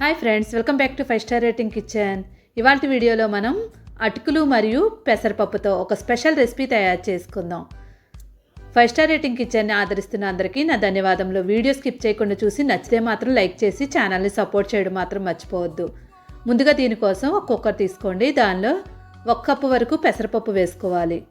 Hi friends welcome back to five star rating kitchen ఇవాళ వీడియోలో మనం అటుకులు మరియు పెసరపప్పుతో ఒక స్పెషల్ రెసిపీ తయారు చేసుకుందాం. ఫైవ్ స్టార్ రేటింగ్ కిచెన్ని ఆదరిస్తున్న అందరికీ నా ధన్యవాదంలో వీడియో స్కిప్ చేయకుండా చూసి నచ్చితే మాత్రం లైక్ చేసి ఛానల్ని సపోర్ట్ చేయడం మాత్రం మర్చిపోవద్దు. ముందుగా దీనికోసం ఒక కుక్కర్ తీసుకోండి. దానిలో ఒక కప్పు వరకు పెసరపప్పు వేసుకోవాలి.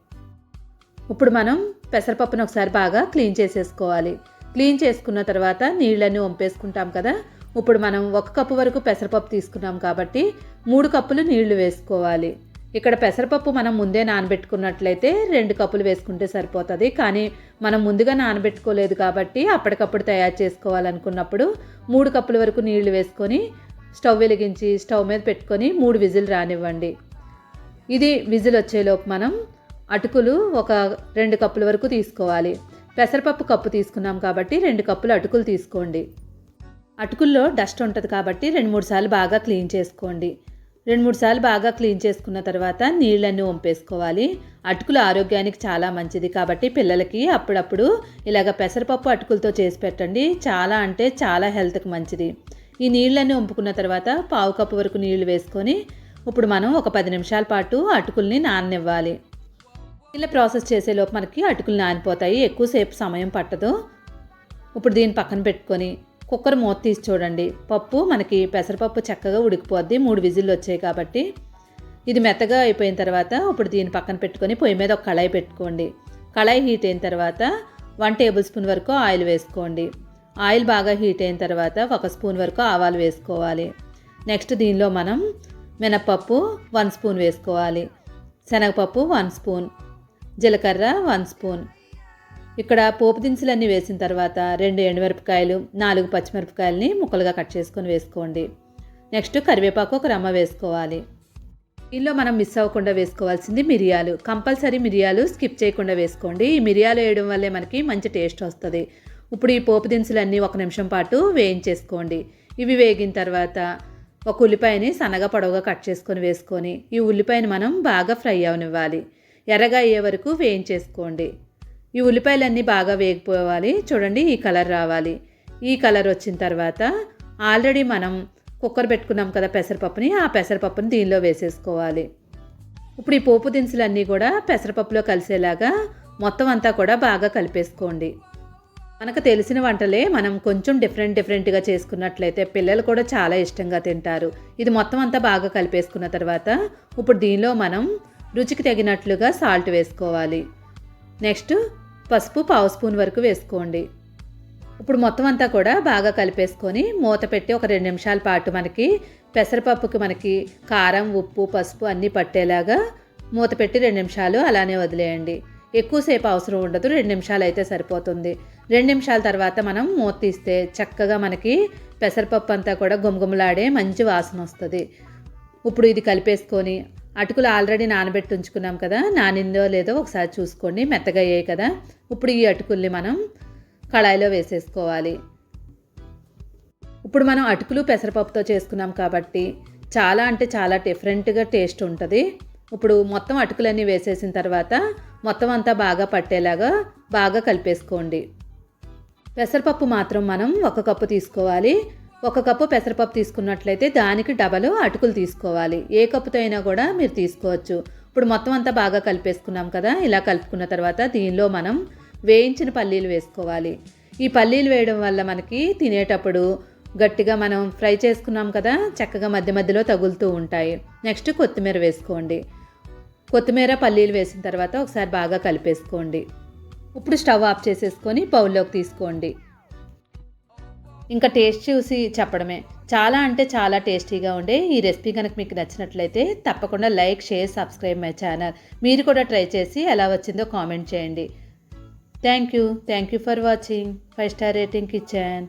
ఇప్పుడు మనం పెసరపప్పును ఒకసారి బాగా క్లీన్ చేసేసుకోవాలి. క్లీన్ చేసుకున్న తర్వాత నీళ్ళని వంపేసుకుంటాం కదా? ఇప్పుడు మనం ఒక కప్పు వరకు పెసరపప్పు తీసుకున్నాం కాబట్టి మూడు కప్పులు నీళ్ళు వేసుకోవాలి. ఇక్కడ పెసరపప్పు మనం ముందే నానబెట్టుకున్నట్లయితే రెండు కప్పులు వేసుకుంటే సరిపోతుంది. కానీ మనం ముందుగా నానబెట్టుకోలేదు కాబట్టి అప్పటికప్పుడు తయారు చేసుకోవాలనుకున్నప్పుడు మూడు కప్పుల వరకు నీళ్ళు వేసుకొని స్టవ్ వెలిగించి స్టవ్ మీద పెట్టుకొని మూడు విజిల్ రానివ్వండి. ఇది విజిల్ వచ్చేలోపు మనం అటుకులు ఒక రెండు కప్పుల వరకు తీసుకోవాలి. పెసరపప్పు కప్పు తీసుకున్నాం కాబట్టి రెండు కప్పులు అటుకులు తీసుకోండి. అటుకుల్లో డస్ట్ ఉంటుంది కాబట్టి రెండు మూడు సార్లు బాగా క్లీన్ చేసుకోండి. రెండు మూడు సార్లు బాగా క్లీన్ చేసుకున్న తర్వాత నీళ్ళన్నీ వంపేసుకోవాలి. అటుకులు ఆరోగ్యానికి చాలా మంచిది కాబట్టి పిల్లలకి అప్పుడప్పుడు ఇలాగ పెసరపప్పు అటుకులతో చేసి పెట్టండి. చాలా అంటే చాలా హెల్త్కి మంచిది. ఈ నీళ్ళన్నీ వంపుకున్న తర్వాత పావు కప్పు వరకు నీళ్ళు వేసుకొని ఇప్పుడు మనం ఒక పది నిమిషాల పాటు అటుకుల్ని నాననివ్వాలి. ఇలా ప్రాసెస్ చేసేలోపు మనకి అటుకులు నానిపోతాయి. ఎక్కువసేపు సమయం పట్టదు. ఇప్పుడు దీన్ని పక్కన పెట్టుకొని కుక్కర్ మూత తీసి చూడండి. పప్పు మనకి పెసరపప్పు చక్కగా ఉడికిపోద్ది. మూడు విజిల్లు వచ్చాయి కాబట్టి ఇది మెత్తగా అయిపోయిన తర్వాత ఇప్పుడు దీన్ని పక్కన పెట్టుకొని పొయ్యి మీద ఒక కళాయి పెట్టుకోండి. కళాయి హీట్ అయిన తర్వాత వన్ టేబుల్ స్పూన్ వరకు ఆయిల్ వేసుకోండి. ఆయిల్ బాగా హీట్ అయిన తర్వాత ఒక స్పూన్ వరకు ఆవాలు వేసుకోవాలి. నెక్స్ట్ దీనిలో మనం మినప్పప్పు వన్ స్పూన్ వేసుకోవాలి. శనగపప్పు వన్ స్పూన్. జీలకర్ర వన్ స్పూన్. ఇక్కడ పోపు దినుసులన్నీ వేసిన తర్వాత రెండు ఎండుమిరపకాయలు నాలుగు పచ్చిమిరపకాయలని ముక్కలుగా కట్ చేసుకొని వేసుకోండి. నెక్స్ట్ కరివేపాకు ఒక రమ్మ వేసుకోవాలి. దీనిలో మనం మిస్ అవ్వకుండా వేసుకోవాల్సింది మిరియాలు. కంపల్సరీ మిరియాలు స్కిప్ చేయకుండా వేసుకోండి. ఈ మిరియాలు వేయడం వల్లే మనకి మంచి టేస్ట్ వస్తుంది. ఇప్పుడు ఈ పోపు దినుసులన్నీ ఒక నిమిషం పాటు వేయించేసుకోండి. ఇవి వేగిన తర్వాత ఒక ఉల్లిపాయని సన్నగా పొడవుగా కట్ చేసుకొని వేసుకొని ఈ ఉల్లిపాయని మనం బాగా ఫ్రై అవనివ్వాలి. ఎర్రగా అయ్యే వరకు వేయించేసుకోండి. ఈ ఉల్లిపాయలన్నీ బాగా వేగిపోవాలి. చూడండి ఈ కలర్ రావాలి. ఈ కలర్ వచ్చిన తర్వాత ఆల్రెడీ మనం కుక్కర్ పెట్టుకున్నాం కదా పెసరపప్పుని ఆ పెసరపప్పుని దీనిలో వేసేసుకోవాలి. ఇప్పుడు ఈ పోపు దినుసులన్నీ కూడా పెసరపప్పులో కలిసేలాగా మొత్తం అంతా కూడా బాగా కలిపేసుకోండి. మనకు తెలిసిన వంటలే మనం కొంచెం డిఫరెంట్ డిఫరెంట్గా చేసుకున్నట్లయితే పిల్లలు కూడా చాలా ఇష్టంగా తింటారు. ఇది మొత్తం అంతా బాగా కలిపేసుకున్న తర్వాత ఇప్పుడు దీనిలో మనం రుచికి తగినట్లుగా సాల్ట్ వేసుకోవాలి. నెక్స్ట్ పసుపు పావు స్పూన్ వరకు వేసుకోండి. ఇప్పుడు మొత్తం అంతా కూడా బాగా కలిపేసుకొని మూత పెట్టి ఒక రెండు నిమిషాల పాటు మనకి పెసరపప్పుకి మనకి కారం ఉప్పు పసుపు అన్నీ పట్టేలాగా మూత పెట్టి రెండు నిమిషాలు అలానే వదిలేయండి. ఎక్కువసేపు అవసరం ఉండదు రెండు నిమిషాలు అయితే సరిపోతుంది. రెండు నిమిషాల తర్వాత మనం మూత తీస్తే చక్కగా మనకి పెసరపప్పు అంతా కూడా గుమగుమలాడే మంచి వాసన వస్తుంది. ఇప్పుడు ఇది కలిపేసుకొని అటుకులు ఆల్రెడీ నానబెట్టి ఉంచుకున్నాం కదా నానిందో లేదో ఒకసారి చూసుకోండి మెత్తగా అయ్యాయి కదా. ఇప్పుడు ఈ అటుకుల్ని మనం కళాయిలో వేసేసుకోవాలి. ఇప్పుడు మనం అటుకులు పెసరపప్పుతో చేసుకున్నాం కాబట్టి చాలా అంటే చాలా డిఫరెంట్గా టేస్ట్ ఉంటుంది. ఇప్పుడు మొత్తం అటుకులన్నీ వేసేసిన తర్వాత మొత్తం అంతా బాగా పట్టేలాగా బాగా కలిపేసుకోండి. పెసరపప్పు మాత్రం మనం ఒక కప్పు తీసుకోవాలి. ఒక కప్పు పెసరపప్పు తీసుకున్నట్లయితే దానికి డబలు అటుకులు తీసుకోవాలి. ఏ కప్పుతో అయినా కూడా మీరు తీసుకోవచ్చు. ఇప్పుడు మొత్తం అంతా బాగా కలిపేసుకున్నాం కదా ఇలా కలుపుకున్న తర్వాత దీనిలో మనం వేయించిన పల్లీలు వేసుకోవాలి. ఈ పల్లీలు వేయడం వల్ల మనకి తినేటప్పుడు గట్టిగా మనం ఫ్రై చేసుకున్నాం కదా చక్కగా మధ్య మధ్యలో తగులుతూ ఉంటాయి. నెక్స్ట్ కొత్తిమీర వేసుకోండి. కొత్తిమీర పల్లీలు వేసిన తర్వాత ఒకసారి బాగా కలిపేసుకోండి. ఇప్పుడు స్టవ్ ఆఫ్ చేసేసుకొని బౌల్లోకి తీసుకోండి. ఇంకా టేస్ట్ చూసి చెప్పడమే. చాలా అంటే చాలా టేస్టీగా ఉండే ఈ రెసిపీ కనుక మీకు నచ్చినట్లయితే తప్పకుండా like share subscribe my channel. మీరు కూడా ట్రై చేసి ఎలా వచ్చిందో కామెంట్ చేయండి. Thank you. Thank you for watching. Five star rating kitchen.